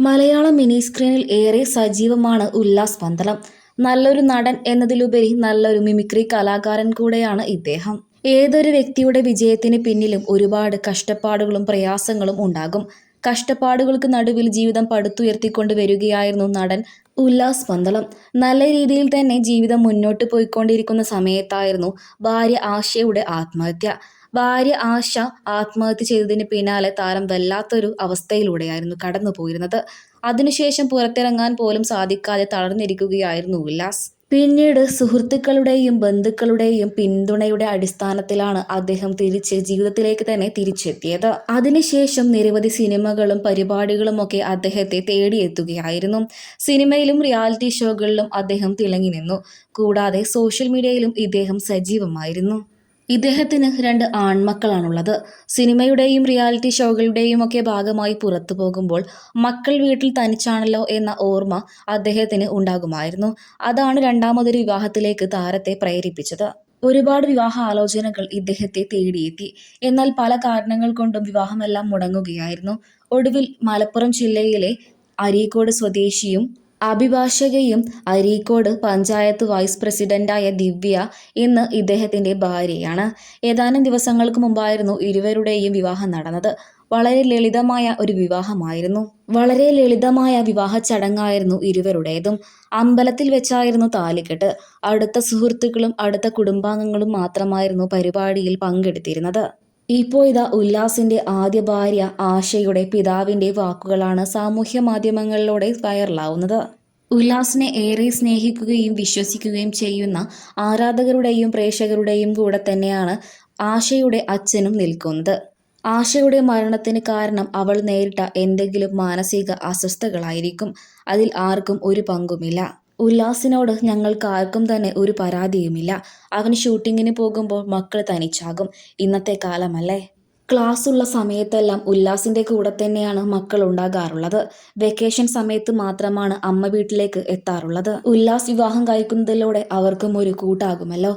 Malayalam mini സ്ക്രീനിൽ ഏറെ സജീവമാണ് ഉല്ലാസ് പന്തളം. നല്ലൊരു നടൻ എന്നതിലുപരി നല്ലൊരു മിമിക്രി കലാകാരൻ കൂടെയാണ് ഇദ്ദേഹം. ഏതൊരു വ്യക്തിയുടെ വിജയത്തിന് പിന്നിലും ഒരുപാട് കഷ്ടപ്പാടുകളും പ്രയാസങ്ങളും ഉണ്ടാകും. കഷ്ടപ്പാടുകൾക്ക് നടുവിൽ ജീവിതം പടുത്തുയർത്തിക്കൊണ്ട് വരികയായിരുന്നു നടൻ ഉല്ലാസ് പന്തളം. നല്ല രീതിയിൽ തന്നെ ജീവിതം മുന്നോട്ട് പോയിക്കൊണ്ടിരിക്കുന്ന സമയത്തായിരുന്നു ഭാര്യ ആശയുടെ ആത്മഹത്യ. ഭാര്യ ആശ ആത്മഹത്യ ചെയ്തതിന് പിന്നാലെ താരം വല്ലാത്തൊരു അവസ്ഥയിലൂടെയായിരുന്നു കടന്നു പോയിരുന്നത് അതിനുശേഷം പുറത്തിറങ്ങാൻ പോലും സാധിക്കാതെ തളർന്നിരിക്കുകയായിരുന്നു ഉല്ലാസ്. പിന്നീട് സുഹൃത്തുക്കളുടെയും ബന്ധുക്കളുടെയും പിന്തുണയുടെ അടിസ്ഥാനത്തിലാണ് അദ്ദേഹം തിരിച്ച് ജീവിതത്തിലേക്ക് തന്നെ തിരിച്ചെത്തിയത്. അതിനുശേഷം നിരവധി സിനിമകളും പരിപാടികളും ഒക്കെ അദ്ദേഹത്തെ തേടിയെത്തുകയായിരുന്നു. സിനിമയിലും റിയാലിറ്റി ഷോകളിലും അദ്ദേഹം തിളങ്ങി നിന്നു. കൂടാതെ സോഷ്യൽ മീഡിയയിലും ഇദ്ദേഹം സജീവമായിരുന്നു. ഇദ്ദേഹത്തിന് രണ്ട് ആൺമക്കളാണുള്ളത്. സിനിമയുടെയും റിയാലിറ്റി ഷോകളുടെയും ഒക്കെ ഭാഗമായി പുറത്തു പോകുമ്പോൾ മക്കൾ വീട്ടിൽ തനിച്ചാണല്ലോ എന്ന ഓർമ്മ അദ്ദേഹത്തിന് ഉണ്ടാകുമായിരുന്നു. അതാണ് രണ്ടാമതൊരു വിവാഹത്തിലേക്ക് താരത്തെ പ്രേരിപ്പിച്ചത്. ഒരുപാട് വിവാഹ ആലോചനകൾ ഇദ്ദേഹത്തെ തേടിയെത്തി. എന്നാൽ പല കാരണങ്ങൾ കൊണ്ടും വിവാഹമെല്ലാം മുടങ്ങുകയായിരുന്നു. ഒടുവിൽ മലപ്പുറം ജില്ലയിലെ അരീക്കോട് സ്വദേശിയും അഭിഭാഷകയും അരീക്കോട് പഞ്ചായത്ത് വൈസ് പ്രസിഡന്റായ ദിവ്യ ഇന്ന് ഇദ്ദേഹത്തിന്റെ ഭാര്യയാണ്. ഏതാനും ദിവസങ്ങൾക്ക് മുമ്പായിരുന്നു ഇരുവരുടെയും വിവാഹം നടന്നത്. വളരെ ലളിതമായ ഒരു വിവാഹമായിരുന്നു. വളരെ ലളിതമായ വിവാഹ ചടങ്ങായിരുന്നു ഇരുവരുടേതും. അമ്പലത്തിൽ വെച്ചായിരുന്നു താലിക്കെട്ട് അടുത്ത സുഹൃത്തുക്കളും അടുത്ത കുടുംബാംഗങ്ങളും മാത്രമായിരുന്നു പരിപാടിയിൽ പങ്കെടുത്തിരുന്നത്. ഇപ്പോൾ ഇതാ ഉല്ലാസിന്റെ ആദ്യ ഭാര്യ ആശയുടെ പിതാവിന്റെ വാക്കുകളാണ് സാമൂഹ്യ മാധ്യമങ്ങളിലൂടെ വൈറലാവുന്നത്. ഉല്ലാസിനെ ഏറെ സ്നേഹിക്കുകയും വിശ്വസിക്കുകയും ചെയ്യുന്ന ആരാധകരുടെയും പ്രേക്ഷകരുടെയും കൂടെ തന്നെയാണ് ആശയുടെ അച്ഛനും നിൽക്കുന്നത്. ആശയുടെ മരണത്തിന് കാരണം അവൾ നേരിട്ട എന്തെങ്കിലും മാനസിക അസ്വസ്ഥകളായിരിക്കും. അതിൽ ആർക്കും ഒരു പങ്കുമില്ല. ഉല്ലാസിനോട് ഞങ്ങൾക്ക് ആർക്കും തന്നെ ഒരു പരാതിയുമില്ല. അവൻ ഷൂട്ടിങ്ങിന് പോകുമ്പോൾ മക്കൾ തനിച്ചാകും. ഇന്നത്തെ കാലമല്ലേ? ക്ലാസ് ഉള്ള സമയത്തെല്ലാം ഉല്ലാസിന്റെ കൂടെ തന്നെയാണ് മക്കൾ ഉണ്ടാകാറുള്ളത്. വെക്കേഷൻ സമയത്ത് മാത്രമാണ് അമ്മ വീട്ടിലേക്ക് എത്താറുള്ളത്. ഉല്ലാസ് വിവാഹം കഴിക്കുന്നതിലൂടെ അവർക്കും ഒരു കൂട്ടാകുമല്ലോ.